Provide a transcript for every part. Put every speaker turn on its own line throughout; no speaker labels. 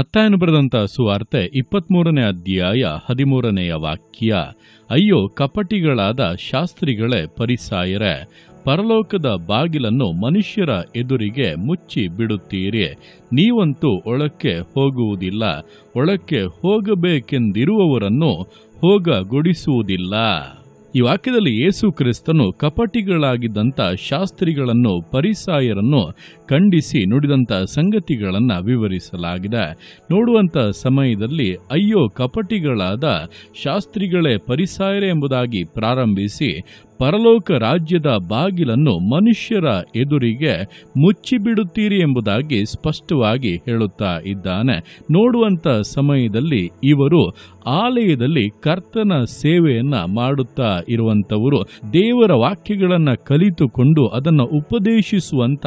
ಮತ್ತಾಯನು ಬರೆದಂತ ಸುವಾರ್ತೆ ಇಪ್ಪತ್ಮೂರನೇ ಅಧ್ಯಾಯ ಹದಿಮೂರನೆಯ ವಾಕ್ಯ, ಅಯ್ಯೋ, ಕಪಟಿಗಳಾದ ಶಾಸ್ತ್ರಿಗಳೇ ಪರಿಸಾಯರೇ, ಪರಲೋಕದ ಬಾಗಿಲನ್ನು ಮನುಷ್ಯರ ಎದುರಿಗೆ ಮುಚ್ಚಿ ಬಿಡುತ್ತೀರಿ. ನೀವಂತೂ ಒಳಕ್ಕೆ ಹೋಗುವುದಿಲ್ಲ, ಒಳಕ್ಕೆ ಹೋಗಬೇಕೆಂದಿರುವವರನ್ನು ಹೋಗಗೊಡಿಸುವುದಿಲ್ಲ. ಈ ವಾಕ್ಯದಲ್ಲಿ ಯೇಸು ಕ್ರಿಸ್ತನು ಕಪಟಿಗಳಾಗಿದ್ದಂಥ ಶಾಸ್ತ್ರಿಗಳನ್ನು, ಪರಿಸಾಯರನ್ನು ಖಂಡಿಸಿ ನುಡಿದಂಥ ಸಂಗತಿಗಳನ್ನು ವಿವರಿಸಲಾಗಿದೆ. ನೋಡುವಂತ ಸಮಯದಲ್ಲಿ ಅಯ್ಯೋ ಕಪಟಿಗಳಾದ ಶಾಸ್ತ್ರಿಗಳೇ ಪರಿಸಾಯರೆ ಎಂಬುದಾಗಿ ಪ್ರಾರಂಭಿಸಿ ಪರಲೋಕ ರಾಜ್ಯದ ಬಾಗಿಲನ್ನು ಮನುಷ್ಯರ ಎದುರಿಗೆ ಮುಚ್ಚಿಬಿಡುತ್ತೀರಿ ಎಂಬುದಾಗಿ ಸ್ಪಷ್ಟವಾಗಿ ಹೇಳುತ್ತಾ ಇದ್ದಾನೆ. ನೋಡುವಂತ ಸಮಯದಲ್ಲಿ ಇವರು ಆಲಯದಲ್ಲಿ ಕರ್ತನ ಸೇವೆಯನ್ನ ಮಾಡುತ್ತಾ ಇರುವಂತವರು ದೇವರ ವಾಕ್ಯಗಳನ್ನು ಕಲಿತುಕೊಂಡು ಅದನ್ನು ಉಪದೇಶಿಸುವಂತ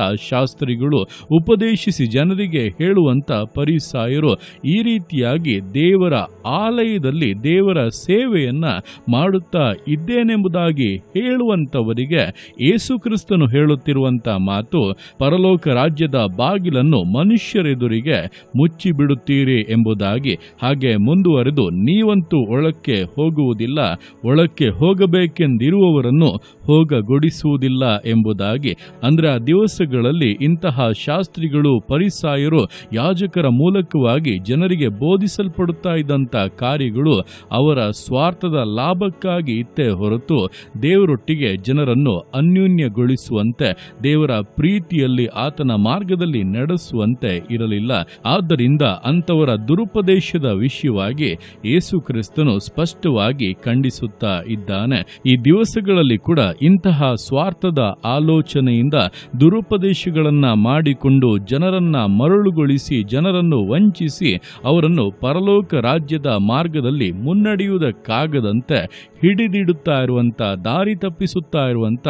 ಶಾಸ್ತ್ರಿಗಳು ಉಪದೇಶಿಸಿ ಜನರಿಗೆ ಹೇಳುವಂತ ಪರಿಸಾಯರು ಈ ರೀತಿಯಾಗಿ ದೇವರ ಆಲಯದಲ್ಲಿ ದೇವರ ಸೇವೆಯನ್ನ ಮಾಡುತ್ತಾ ಇದ್ದೇನೆಂಬುದಾಗಿ ಹೇಳುವಂತವರಿಗೆ ಯೇಸು ಕ್ರಿಸ್ತನು ಹೇಳುತ್ತಿರುವಂತ ಮಾತು ಪರಲೋಕ ರಾಜ್ಯದ ಬಾಗಿಲನ್ನು ಮನುಷ್ಯರೆದುರಿಗೆ ಮುಚ್ಚಿಬಿಡುತ್ತೀರಿ ಎಂಬುದಾಗಿ ಹಾಗೆ ಮುಂದುವರೆದು ನೀವಂತೂ ಒಳಕ್ಕೆ ಹೋಗುವುದಿಲ್ಲ, ಒಳಕ್ಕೆ ಹೋಗಬೇಕೆಂದಿರುವವರನ್ನು ಹೋಗಗೊಡಿಸುವುದಿಲ್ಲ ಎಂಬುದಾಗಿ. ಅಂದರೆ ಆ ದಿವಸಗಳಲ್ಲಿ ಇಂತಹ ಶಾಸ್ತ್ರಿಗಳು, ಪರಿಸಾಯರು, ಯಾಜಕರ ಮೂಲಕವಾಗಿ ಜನರಿಗೆ ಬೋಧಿಸಲ್ಪಡುತ್ತಾ ಇದ್ದಂಥ ಕಾರ್ಯಗಳು ಅವರ ಸ್ವಾರ್ಥದ ಲಾಭಕ್ಕಾಗಿ ಇತ್ತೇ ಹೊರತು ದೇವರೊಟ್ಟಿಗೆ ಜನರನ್ನು ಅನ್ಯೂನ್ಯಗೊಳಿಸುವಂತೆ, ದೇವರ ಪ್ರೀತಿಯಲ್ಲಿ ಆತನ ಮಾರ್ಗದಲ್ಲಿ ನಡೆಸುವಂತೆ ಇರಲಿಲ್ಲ. ಆದ್ದರಿಂದ ಅಂಥವರ ದುರುಪದೇಶದ ವಿಷಯವಾಗಿ ಯೇಸು ಕ್ರಿಸ್ತನು ಸ್ಪಷ್ಟವಾಗಿ ಖಂಡಿಸುತ್ತಾ ಇದ್ದಾನೆ. ಈ ದಿವಸಗಳಲ್ಲಿ ಕೂಡ ಇಂತಹ ಸ್ವಾರ್ಥದ ಆಲೋಚನೆಯಿಂದ ದುರುಪದೇಶಗಳನ್ನ ಮಾಡಿಕೊಂಡು ಜನರನ್ನ ಮರಳುಗೊಳಿಸಿ, ಜನರನ್ನು ವಂಚಿಸಿ ಅವರನ್ನು ಪರಲೋಕ ರಾಜ್ಯದ ಮಾರ್ಗದಲ್ಲಿ ಮುನ್ನಡೆಯುವುದಕ್ಕಾಗದಂತೆ ಹಿಡಿದಿಡುತ್ತಾ ಇರುವಂಥ ದಾರಿ ತಪ್ಪಿಸುತ್ತಾ ಇರುವಂಥ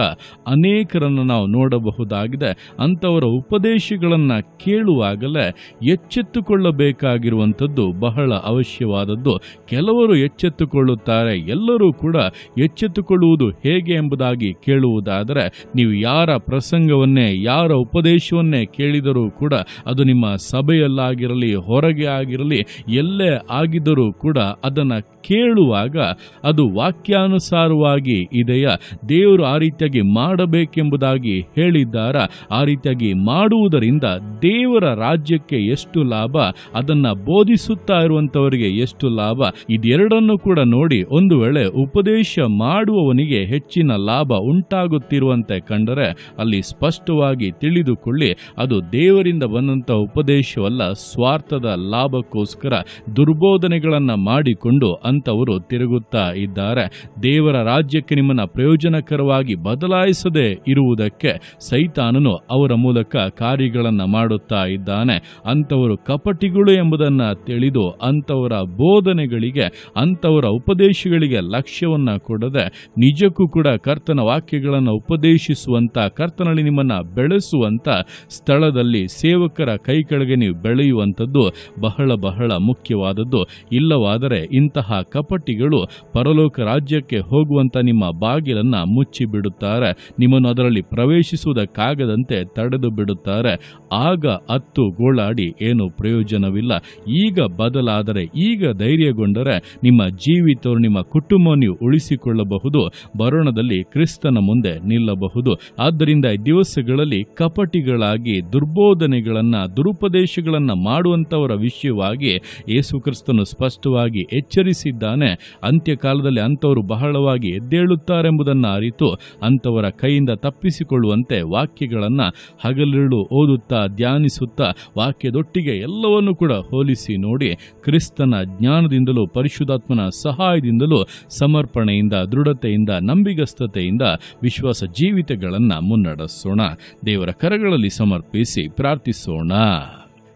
ಅನೇಕರನ್ನು ನಾವು ನೋಡಬಹುದಾಗಿದೆ. ಅಂಥವರ ಉಪದೇಶಗಳನ್ನು ಕೇಳುವಾಗಲೇ ಎಚ್ಚೆತ್ತುಕೊಳ್ಳಬೇಕಾಗಿರುವಂಥದ್ದು ಬಹಳ ಅವಶ್ಯವಾದದ್ದು. ಕೆಲವರು ಎಚ್ಚೆತ್ತುಕೊಳ್ಳುತ್ತಾರೆ, ಎಲ್ಲರೂ ಕೂಡ ಎಚ್ಚೆತ್ತುಕೊಳ್ಳುವುದು ಹೇಗೆ ಎಂಬುದಾಗಿ ಕೇಳುವುದಾದರೆ, ನೀವು ಯಾರ ಪ್ರಸಂಗವನ್ನೇ, ಯಾರ ಉಪದೇಶವನ್ನೇ ಕೇಳಿದರೂ ಕೂಡ ಅದು ನಿಮ್ಮ ಸಭೆಯಲ್ಲಾಗಿರಲಿ, ಹೊರಗೆ ಆಗಿರಲಿ, ಎಲ್ಲೇ ಆಗಿದ್ದರೂ ಕೂಡ ಅದನ್ನು ಕೇಳುವಾಗ ಅದು ವಾಕ್ಯಾನುಸಾರವಾಗಿ ಇದೆಯಾ? ದೇವರು ಆ ರೀತಿಯಾಗಿ ಮಾಡಬೇಕೆಂಬುದಾಗಿ ಹೇಳಿದ್ದಾರ? ಆ ರೀತಿಯಾಗಿ ಮಾಡುವುದರಿಂದ ದೇವರ ರಾಜ್ಯಕ್ಕೆ ಎಷ್ಟು ಲಾಭ? ಅದನ್ನು ಬೋಧಿಸುತ್ತಾ ಇರುವಂಥವರಿಗೆ ಎಷ್ಟು ಲಾಭ? ಇದೆರಡನ್ನು ಕೂಡ ನೋಡಿ ಒಂದು ವೇಳೆ ಉಪದೇಶ ಮಾಡುವವನಿಗೆ ಹೆಚ್ಚಿನ ಲಾಭ ಉಂಟಾಗುತ್ತಿರುವಂತೆ ಕಂಡರೆ ಅಲ್ಲಿ ಸ್ಪಷ್ಟವಾಗಿ ತಿಳಿದುಕೊಳ್ಳಿ ಅದು ದೇವರಿಂದ ಬಂದಂಥ ಉಪದೇಶವಲ್ಲ, ಸ್ವಾರ್ಥದ ಲಾಭಕ್ಕೋಸ್ಕರ ದುರ್ಬೋಧನೆಗಳನ್ನು ಮಾಡಿಕೊಂಡು ಅಂಥವರು ತಿರುಗುತ್ತಾ ಇದ್ದಾರೆ. ದೇವರ ರಾಜ್ಯಕ್ಕೆ ನಿಮ್ಮನ್ನು ಪ್ರಯೋಜನಕರವಾಗಿ ಬದಲಾಯಿಸದೇ ಇರುವುದಕ್ಕೆ ಸೈತಾನನು ಅವರ ಮೂಲಕ ಕಾರ್ಯಗಳನ್ನು ಮಾಡುತ್ತಾ ಇದ್ದಾನೆ. ಅಂಥವರು ಕಪಟಿಗಳು ಎಂಬುದನ್ನು ತಿಳಿದು ಅಂಥವರ ಬೋಧನೆಗಳಿಗೆ, ಅಂಥವರ ಉಪದೇಶಗಳಿಗೆ ಲಕ್ಷ್ಯವನ್ನು ಕೊಡದೆ ನಿಜಕ್ಕೂ ಕೂಡ ಕರ್ತನ ವಾಕ್ಯಗಳನ್ನು ಉಪದೇಶಿಸುವಂಥ ಕರ್ತನಲ್ಲಿ ನಿಮ್ಮನ್ನು ಬೆಳೆಸುವಂತ ಸ್ಥಳದಲ್ಲಿ ಸೇವಕರ ಕೈ ಕೆಳಗೆ ನೀವು ಬೆಳೆಯುವಂಥದ್ದು ಬಹಳ ಬಹಳ ಮುಖ್ಯವಾದದ್ದು. ಇಲ್ಲವಾದರೆ ಇಂತಹ ಕಪಟಿಗಳು ಪರಲೋಕ ರಾಜ್ಯಕ್ಕೆ ಹೋಗುವಂಥ ನಿಮ್ಮ ಬಾಗಿಲನ್ನು ಮುಚ್ಚಿಬಿಡುತ್ತಾರೆ. ನಿಮ್ಮನ್ನು ಅದರಲ್ಲಿ ಪ್ರವೇಶಿಸುವುದಕ್ಕಾಗದಂತೆ ತಡೆದು ಬಿಡುತ್ತಾರೆ. ಆಗ ಅತ್ತು ಗೋಳಾಡಿ ಏನು ಪ್ರಯೋಜನವಿಲ್ಲ. ಈಗ ಬದಲಾದರೆ ಈಗ ಧೈರ್ಯಗೊಂಡರೆ ನಿಮ್ಮ ಜೀವಿತವರು ನಿಮ್ಮ ಕುಟುಂಬ ನೀವು ಉಳಿಸಿಕೊಳ್ಳಬಹುದು. ಬರೋಣದಲ್ಲಿ ಕ್ರಿಸ್ತನ ಮುಂದೆ ನಿಲ್ಲಬಹುದು. ಆದ್ದರಿಂದ ದಿವಸಗಳಲ್ಲಿ ದಿವಸಗಳಲ್ಲಿ ಕಪಟಿಗಳಾಗಿ ದುರ್ಬೋಧನೆಗಳನ್ನು, ದುರುಪದೇಶಗಳನ್ನು ಮಾಡುವಂಥವರ ವಿಷಯವಾಗಿ ಯೇಸು ಕ್ರಿಸ್ತನು ಸ್ಪಷ್ಟವಾಗಿ ಎಚ್ಚರಿಸಿದ್ದಾನೆ. ಅಂತ್ಯಕಾಲದಲ್ಲಿ ಅಂಥವರು ಬಹಳವಾಗಿ ಎದ್ದೇಳುತ್ತಾರೆಂಬುದನ್ನು ಅರಿತು ಅಂಥವರ ಕೈಯಿಂದ ತಪ್ಪಿಸಿಕೊಳ್ಳುವಂತೆ ವಾಕ್ಯಗಳನ್ನು ಹಗಲಿರುಳು ಓದುತ್ತಾ ಧ್ಯಾನಿಸುತ್ತಾ ವಾಕ್ಯದೊಟ್ಟಿಗೆ ಎಲ್ಲವನ್ನೂ ಕೂಡ ಹೋಲಿಸಿ ನೋಡಿ ಕ್ರಿಸ್ತನ ಜ್ಞಾನದಿಂದಲೂ ಪರಿಶುದ್ಧಾತ್ಮನ ಸಹಾಯದಿಂದಲೂ ಸಮರ್ಪಣೆಯಿಂದ, ದೃಢತೆಯಿಂದ, ನಂಬಿಗಸ್ತತೆಯಿಂದ ವಿಶ್ವಾಸ ಜೀವಿತಗಳನ್ನು ಮುನ್ನಡೆಸೋಣ. ದೇವರ ಕರಗಳಲ್ಲಿ ಸಮರ್ಪಿಸಿ ಪ್ರಾರ್ಥಿಸೋಣ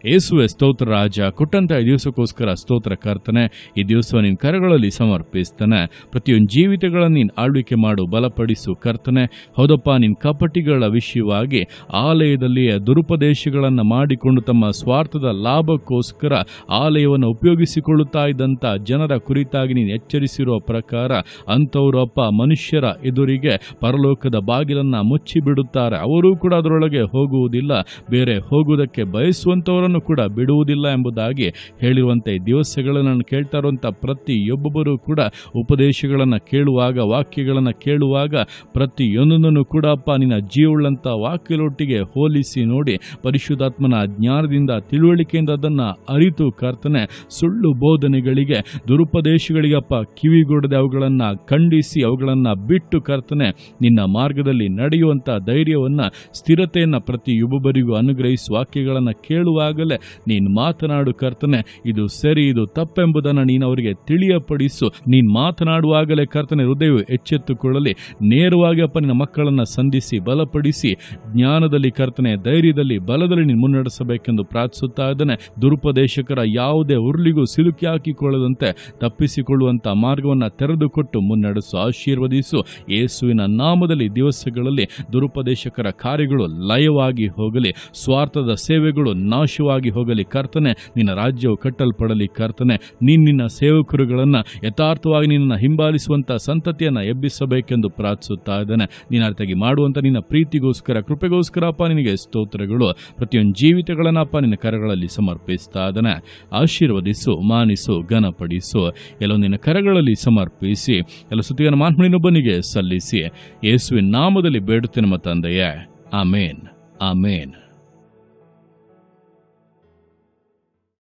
ಏಸುವೆ ಸ್ತೋತ್ರ ರಾಜ ಕೊಟ್ಟಂತ ಈ ದಿವಸಕ್ಕೋಸ್ಕರ ಸ್ತೋತ್ರ ಕರ್ತನೆ, ಈ ದಿವಸ ನಿನ್ನ ಕರಗಳಲ್ಲಿ ಸಮರ್ಪಿಸ್ತಾನೆ. ಪ್ರತಿಯೊಂದು ಜೀವಿತಗಳನ್ನು ನೀನು ಆಳ್ವಿಕೆ ಮಾಡು, ಬಲಪಡಿಸು ಕರ್ತನೆ. ಹೌದಪ್ಪ, ನಿನ್ನ ಕಪಟಿಗಳ ವಿಷಯವಾಗಿ ಆಲಯದಲ್ಲಿ ದುರುಪದೇಶಗಳನ್ನು ಮಾಡಿಕೊಂಡು ತಮ್ಮ ಸ್ವಾರ್ಥದ ಲಾಭಕ್ಕೋಸ್ಕರ ಆಲಯವನ್ನು ಉಪಯೋಗಿಸಿಕೊಳ್ಳುತ್ತಾ ಇದ್ದಂಥ ಜನರ ಕುರಿತಾಗಿ ನೀನು ಎಚ್ಚರಿಸಿರುವ ಪ್ರಕಾರ ಅಂಥವರು ಅಪ್ಪ ಮನುಷ್ಯರ ಎದುರಿಗೆ ಪರಲೋಕದ ಬಾಗಿಲನ್ನು ಮುಚ್ಚಿಬಿಡುತ್ತಾರೆ. ಅವರೂ ಕೂಡ ಅದರೊಳಗೆ ಹೋಗುವುದಿಲ್ಲ. ಬೇರೆ ಹೋಗುವುದಕ್ಕೆ ಬಯಸುವಂಥವರನ್ನು ಯಾರನ್ನು ಕೂಡ ಬಿಡುವುದಿಲ್ಲ ಎಂಬುದಾಗಿ ಹೇಳಿರುವಂತೆ ದಿವಸಗಳನ್ನು ನಾನು ಕೇಳ್ತಾ ಇರುವಂಥ ಪ್ರತಿಯೊಬ್ಬೊಬ್ಬರು ಕೂಡ ಉಪದೇಶಗಳನ್ನು ಕೇಳುವಾಗ, ವಾಕ್ಯಗಳನ್ನು ಕೇಳುವಾಗ ಪ್ರತಿಯೊಂದನ್ನು ಕೂಡ ಅಪ್ಪ ನಿನ್ನ ಜೀವಳ್ಳಂಥ ವಾಕ್ಯಲೊಟ್ಟಿಗೆ ಹೋಲಿಸಿ ನೋಡಿ ಪರಿಶುದ್ಧಾತ್ಮನ ಜ್ಞಾನದಿಂದ ತಿಳುವಳಿಕೆಯಿಂದ ಅದನ್ನು ಅರಿತು ಕರ್ತನೆ ಸುಳ್ಳು ಬೋಧನೆಗಳಿಗೆ, ದುರುಪದೇಶಗಳಿಗೆ ಅಪ್ಪ ಕಿವಿಗೊಡದೆ ಅವುಗಳನ್ನು ಖಂಡಿಸಿ ಅವುಗಳನ್ನು ಬಿಟ್ಟು ಕರ್ತನೆ ನಿನ್ನ ಮಾರ್ಗದಲ್ಲಿ ನಡೆಯುವಂಥ ಧೈರ್ಯವನ್ನು ಸ್ಥಿರತೆಯನ್ನು ಪ್ರತಿಯೊಬ್ಬೊಬ್ಬರಿಗೂ ಅನುಗ್ರಹಿಸಿ ವಾಕ್ಯಗಳನ್ನು ಕೇಳುವಾಗಲೇ ನೀನು ಮಾತನಾಡು ಕರ್ತನೆ, ಇದು ಸರಿ, ಇದು ತಪ್ಪೆಂಬುದನ್ನು ನೀನು ಅವರಿಗೆ ತಿಳಿಯಪಡಿಸು. ನೀನು ಮಾತನಾಡುವಾಗಲೇ ಕರ್ತನೆ, ಹೃದಯವು ಎಚ್ಚೆತ್ತುಕೊಳ್ಳಲಿ. ನೇರವಾಗಿ ಅಪ್ಪ, ನಿನ್ನ ಮಕ್ಕಳನ್ನು ಸಂಧಿಸಿ, ಬಲಪಡಿಸಿ. ಜ್ಞಾನದಲ್ಲಿ ಕರ್ತನೆ, ಧೈರ್ಯದಲ್ಲಿ, ಬಲದಲ್ಲಿ ನೀನು ಮುನ್ನಡೆಸಬೇಕೆಂದು ಪ್ರಾರ್ಥಿಸುತ್ತಾ ಇದ್ದಾನೆ. ದುರುಪದೇಶಕರ ಯಾವುದೇ ಉರುಳಿಗೂ ಸಿಲುಕಿ ಹಾಕಿಕೊಳ್ಳದಂತೆ ತಪ್ಪಿಸಿಕೊಳ್ಳುವಂತಹ ಮಾರ್ಗವನ್ನು ತೆರೆದುಕೊಟ್ಟು ಮುನ್ನಡೆಸು, ಆಶೀರ್ವದಿಸು. ಯೇಸುವಿನ ನಾಮದಲ್ಲಿ ದಿವಸಗಳಲ್ಲಿ ದುರುಪದೇಶಕರ ಕಾರ್ಯಗಳು ಲಯವಾಗಿ ಹೋಗಲಿ. ಸ್ವಾರ್ಥದ ಸೇವೆಗಳು ನಾಶವಾಗಿ ಹೋಗಲಿ ಕರ್ತನೆ, ನಿನ್ನ ರಾಜ್ಯವು ಕಟ್ಟಲ್ಪಡಲಿ ಕರ್ತನೆ, ನೀನು ನಿನ್ನ ಸೇವಕರುಗಳನ್ನು ಯಥಾರ್ಥವಾಗಿ ನಿನ್ನನ್ನು ಹಿಂಬಾಲಿಸುವಂಥ ಸಂತತಿಯನ್ನು ಎಬ್ಬಿಸಬೇಕೆಂದು ಪ್ರಾರ್ಥಿಸುತ್ತಾ ಇದ್ದಾನೆ. ನೀನು ಅರ್ಥಾಗಿ ಮಾಡುವಂಥ ನಿನ್ನ ಪ್ರೀತಿಗೋಸ್ಕರ, ಕೃಪೆಗೋಸ್ಕರ ಅಪ್ಪ, ನಿನಗೆ ಸ್ತೋತ್ರಗಳು. ಪ್ರತಿಯೊಂದು ಜೀವಿತಗಳನ್ನು ಅಪ್ಪ, ನಿನ್ನ ಕರಗಳಲ್ಲಿ ಸಮರ್ಪಿಸ್ತಾ ಇದ್ದಾನೆ. ಆಶೀರ್ವದಿಸು, ಮಾನಿಸು, ಘನಪಡಿಸು. ಎಲ್ಲೋ ನಿನ್ನ ಕರಗಳಲ್ಲಿ ಸಮರ್ಪಿಸಿ, ಎಲ್ಲ ಸುತ್ತಿಗನ ಮಾನ್ಮಣಿನೊಬ್ಬನಿಗೆ ಸಲ್ಲಿಸಿ. ಯೇಸುವಿನ ನಾಮದಲ್ಲಿ ಬೇಡುತ್ತೇನೆ ನಮ್ಮ ತಂದೆಯೇ. ಆಮೇನ್. ಆಮೇನ್.